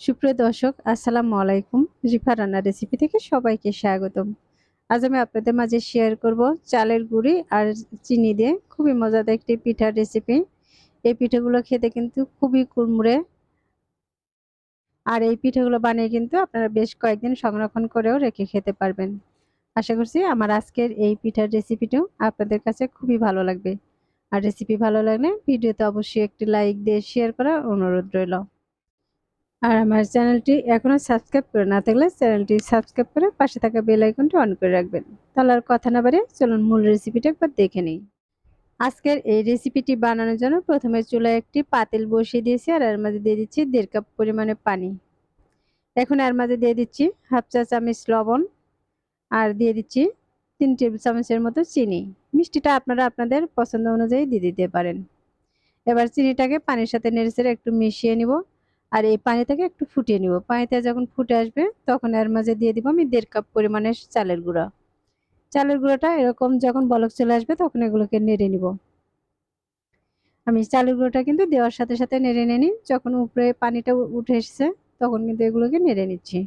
সুপ্রিয় দর্শক, আসসালামু আলাইকুম। রিফা রান্না রেসিপি থেকে সবাইকে স্বাগতম। আজ আমি আপনাদের মাঝে শেয়ার করব চালের গুঁড়ি আর চিনি দিয়ে। খুবই মজাদার একটি পিঠার রেসিপি এই পিঠাগুলো খেতে কিন্তু খুবই কুড়মুড়ে। আর এই পিঠাগুলো বানিয়ে কিন্তু আপনারা বেশ কয়েকদিন সংরক্ষণ করেও রেখে খেতে পারবেন। আশা করছি আমার আজকের এই পিঠার রেসিপিটিও আপনাদের কাছে খুবই ভালো লাগবে। আর রেসিপি ভালো লাগলে ভিডিওতে অবশ্যই একটি লাইক দিয়ে শেয়ার করার অনুরোধ রইল। আর আমার চ্যানেলটি এখনও সাবস্ক্রাইব করে না থাকলে চ্যানেলটি সাবস্ক্রাইব করে পাশে থাকা বেল আইকনটি অন করে রাখবেন। তাহলে আর কথা না বাড়ে চলুন মূল রেসিপিটা একবার দেখে নিই। আজকের এই রেসিপিটি বানানোর জন্য প্রথমে চুলায় একটি পাতিল বসিয়ে দিয়েছি আর এর মাঝে দিয়ে দিচ্ছি দেড় কাপ পরিমাণে পানি। এখন এর মাঝে দিয়ে দিচ্ছি হাফ চা চামচ লবণ আর দিয়ে দিচ্ছি তিন টেবিল চামচের মতো চিনি। মিষ্টিটা আপনারা আপনাদের পছন্দ অনুযায়ী দিয়ে দিতে পারেন। এবার চিনিটাকে পানির সাথে নেড়ে একটু মিশিয়ে নিব। আর এই পানিটাকে একটু ফুটিয়ে নিব। পানিতে যখন ফুটে আসবে, তখন এর মাঝে দিয়ে দিব আমি দেড় কাপ পরিমাণে চালের গুঁড়া। চালের গুঁড়োটা এরকম যখন বলক চলে আসবে, তখন এগুলোকে নেড়ে নিব। আমি চালের গুঁড়োটা কিন্তু দেওয়ার সাথে সাথে নেড়ে নিয়ে নিই। যখন উপরে পানিটা উঠে এসছে, তখন কিন্তু এগুলোকে নেড়ে নিচ্ছি।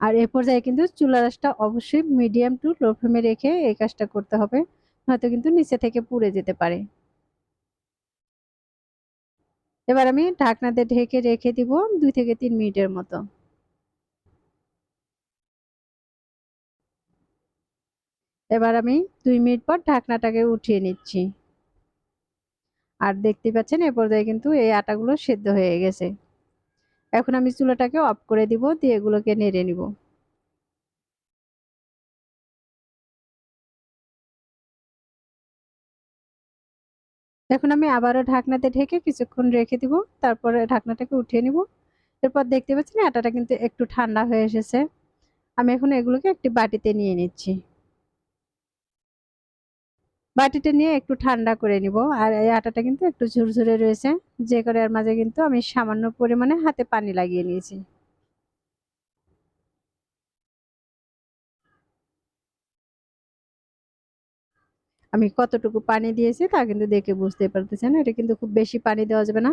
আর এ পর্যায়ে কিন্তু চুলা রাসটা অবশ্যই মিডিয়াম টু লো ফ্লেমে রেখে এই কাজটা করতে হবে। নয়তো কিন্তু নিচে থেকে পুড়ে যেতে পারে। এবার আমি ঢাকনাতে ঢেকে রেখে দিব দুই থেকে তিন মিনিটের মতো। এবার আমি দুই মিনিট পর ঢাকনাটাকে উঠিয়ে নিচ্ছি। আর দেখতে পাচ্ছেন এ পর্যায়ে কিন্তু এই আটাগুলো সেদ্ধ হয়ে গেছে। এখন আমি চুলাটাকে অফ করে দিব, দিয়ে এগুলোকে নেড়ে নিব। এখন আমি আবারও ঢাকনাতে ঢেকে কিছুক্ষণ রেখে দিব, তারপরে ঢাকনাটাকে উঠিয়ে নিব। এরপর দেখতে পাচ্ছেন আটাটা কিন্তু একটু ঠান্ডা হয়ে এসেছে। আমি এখন এগুলোকে একটি বাটিতে নিয়ে নিচ্ছি। বাটিতে নিয়ে একটু ঠান্ডা করে নিব, আর এই আটাটা কিন্তু একটু ঝুরঝুরে রয়েছে। যে করে এর মাঝে কিন্তু আমি সামান্য পরিমাণে হাতে পানি লাগিয়ে নিয়েছি। আমি কতটুকু পানি দিয়েছি তা কিন্তু দেখে বুঝতে পারতেছেন। এটা কিন্তু খুব বেশি পানি দেওয়া যাবে না।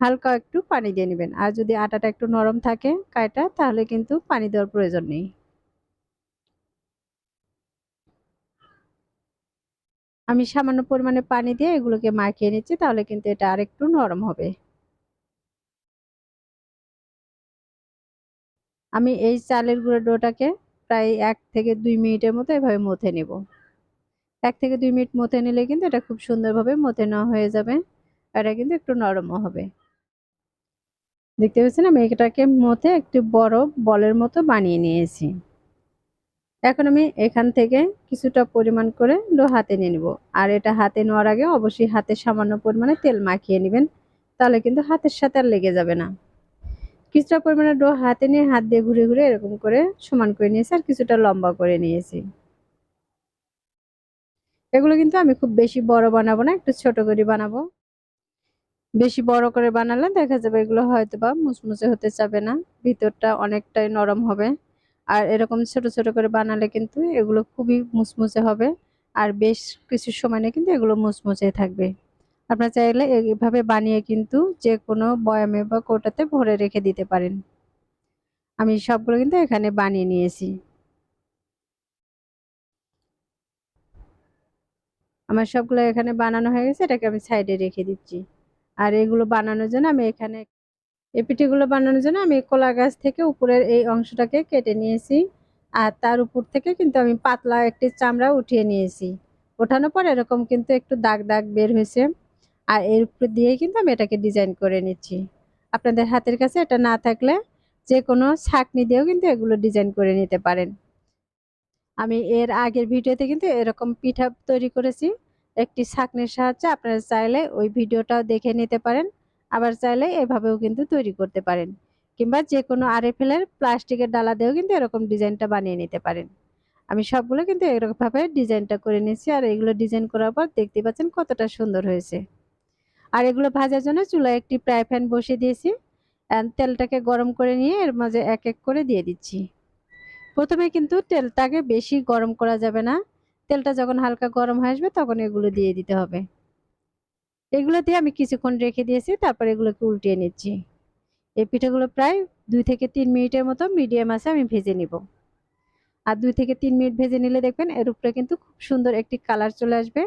হালকা একটু পানি দিয়ে নেবেন। আর যদি আটাটা একটু নরম থাকে কায়টা তাহলে কিন্তু পানি দেওয়ার প্রয়োজন নেই। আমি সামান্য পরিমাণে পানি দিয়ে এগুলোকে মাখিয়ে নিচ্ছি, তাহলে কিন্তু এটা আরেকটু নরম হবে। আমি এই চালের গুঁড়ো ডোটাকে প্রায় এক থেকে দুই মিনিটের মতো এভাবে মথে নেব। এক থেকে দুই মিনিট মতে নিলে কিন্তু এটা খুব সুন্দরভাবে মথে নেওয়া হয়ে যাবে এটা কিন্তু একটু নরমও হবে। দেখতে পাচ্ছেন আমি এটাকে মথে একটি বড় বলের মতো বানিয়ে নিয়েছি। এখন আমি এখান থেকে কিছুটা পরিমাণ করে হাতে নিয়ে নিব। আর এটা হাতে নেওয়ার আগে অবশ্যই হাতে সামান্য পরিমাণে তেল মাখিয়ে নেবেন, তাহলে কিন্তু হাতের সাথে আর লেগে যাবে না। কিছুটা পরিমাণে ডো হাতে নিয়ে হাত দিয়ে ঘুরে ঘুরে এরকম করে সমান করে নিয়েছি আর কিছুটা লম্বা করে নিয়েছি। এগুলো কিন্তু আমি খুব বেশি বড় বানাবো না, একটু ছোট করে বানাবো। বেশি বড় করে বানালে দেখা যাবে এগুলো হয়তো বা মুচমুচে হতে চাবে না, ভিতরটা অনেকটাই নরম হবে। আর এরকম ছোট ছোট করে বানালে কিন্তু এগুলো খুবই মুচমুচে হবে, আর বেশ কিছু সময় কিন্তু এগুলো মুচমুচে থাকবে। আপনার চাইলে এইভাবে বানিয়ে কিন্তু যে কোনো বয়ামে বা কোটাতে ভরে রেখে দিতে পারেন। আমি সবগুলো কিন্তু এখানে বানিয়ে নিয়েছি। আমার সবগুলো এখানে বানানো হয়ে গেছে, এটাকে আমি সাইডে রেখে দিচ্ছি। আর এগুলো বানানোর জন্য আমি এখানে, এই বানানোর জন্য আমি কলা গাছ থেকে উপরের এই অংশটাকে কেটে নিয়েছি। আর তার উপর থেকে কিন্তু আমি পাতলা একটি চামড়া উঠিয়ে নিয়েছি। ওঠানোর পর এরকম কিন্তু একটু দাগ দাগ বের হয়েছে। আর এর উপর দিয়ে কিন্তু আমি এটাকে ডিজাইন করে নিচ্ছি। আপনাদের হাতের কাছে এটা না থাকলে যে কোনো ছাকনি দিয়েও কিন্তু এগুলো ডিজাইন করে নিতে পারেন। আমি এর আগের ভিডিওতে কিন্তু এরকম পিঠা তৈরি করেছি। একটি ছাকনির সাহায্যে আপনারা চাইলে ওই ভিডিওটাও দেখে নিতে পারেন, আবার চাইলে এভাবেও কিন্তু তৈরি করতে পারেন। কিংবা যে কোনো আরএফএলের প্লাস্টিকের ডালা দিয়েও কিন্তু এরকম ডিজাইনটা বানিয়ে নিতে পারেন। আমি সবগুলো কিন্তু এরকমভাবে ডিজাইনটা করে নিয়েছি আর এগুলো ডিজাইন করার পর দেখতে পাচ্ছেন কতটা সুন্দর হয়েছে। আর এগুলো ভাজার জন্য চুলায় একটি ফ্রাই প্যান বসিয়ে দিয়েছি। তেলটাকে গরম করে নিয়ে এর মাঝে এক এক করে দিয়ে দিচ্ছি। প্রথমে কিন্তু তেলটাকে বেশি গরম করা যাবে না। তেলটা যখন হালকা গরম হয়ে আসবে তখন এগুলো দিয়ে দিতে হবে। এগুলো দিয়ে আমি কিছুক্ষণ রেখে দিয়েছি, তারপর এগুলোকে উল্টিয়ে নিচ্ছি। এই পিঠাগুলো প্রায় দুই থেকে তিন মিনিটের মতো মিডিয়াম আছে আমি ভেজে নিব। আর দুই থেকে তিন মিনিট ভেজে নিলে দেখবেন এর উপরে কিন্তু খুব সুন্দর একটি কালার চলে আসবে।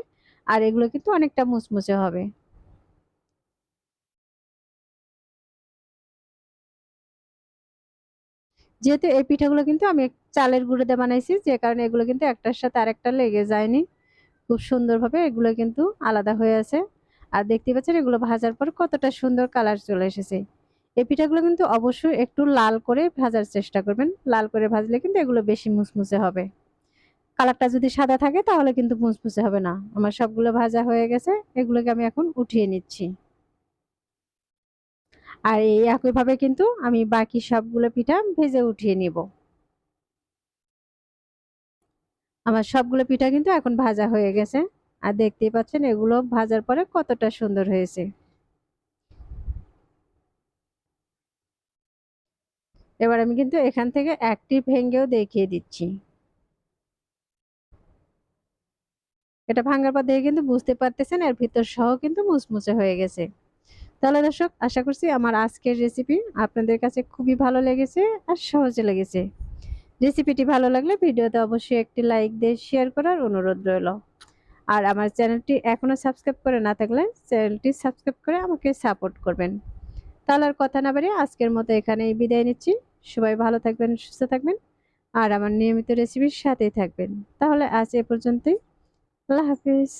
আর এগুলো কিন্তু অনেকটা মুচমুচে হবে। যেহেতু এই পিঠাগুলো কিন্তু আমি চালের গুঁড়ো দিয়ে বানাইছি, যে কারণে এগুলো কিন্তু একটার সাথে আরেকটা লেগে যায়নি। খুব সুন্দরভাবে এগুলো কিন্তু আলাদা হয়ে আছে। আর দেখতে পাচ্ছেন এগুলো ভাজার পর কতটা সুন্দর কালার চলে এসেছে। এই পিঠাগুলো কিন্তু অবশ্যই একটু লাল করে ভাজার চেষ্টা করবেন। লাল করে ভাজলে কিন্তু এগুলো বেশি মুসমুসে হবে। কালারটা যদি সাদা থাকে তাহলে কিন্তু মুসমুসে হবে না। আমার সবগুলো ভাজা হয়ে গেছে। এগুলোকে আমি এখন উঠিয়ে নিচ্ছি। আর এই একইভাবে কিন্তু আমি বাকি সবগুলো পিঠা ভেজে উঠিয়ে নিব। আমার সবগুলো পিঠা কিন্তু এখন ভাজা হয়ে গেছে। আর দেখতেই পাচ্ছেন এগুলো ভাজার পরে কতটা সুন্দর হয়েছে। এবার আমি কিন্তু এখান থেকে একটি ভেঙ্গেও দেখিয়ে দিচ্ছি। এটা ভাঙার পর দেখে কিন্তু বুঝতে পারতেছেন এর ভিতর সহ কিন্তু মুচমুচে হয়ে গেছে। তাহলে দর্শক, আশা করছি আমার আজকের রেসিপি আপনাদের কাছে খুবই ভালো লেগেছে আর সহজে লেগেছে। রেসিপিটি ভালো লাগলে ভিডিওতে অবশ্যই একটি লাইক দিয়ে শেয়ার করার অনুরোধ রইল। আর আমার চ্যানেলটি এখনও সাবস্ক্রাইব করে না থাকলে চ্যানেলটি সাবস্ক্রাইব করে আমাকে সাপোর্ট করবেন। তাহলে আর কথা না বাড়িয়ে আজকের মতো এখানেই বিদায় নিচ্ছি। সবাই ভালো থাকবেন, সুস্থ থাকবেন। আর আমার নিয়মিত রেসিপির সাথেই থাকবেন। তাহলে আজ এ পর্যন্তই। আল্লাহ হাফিজ।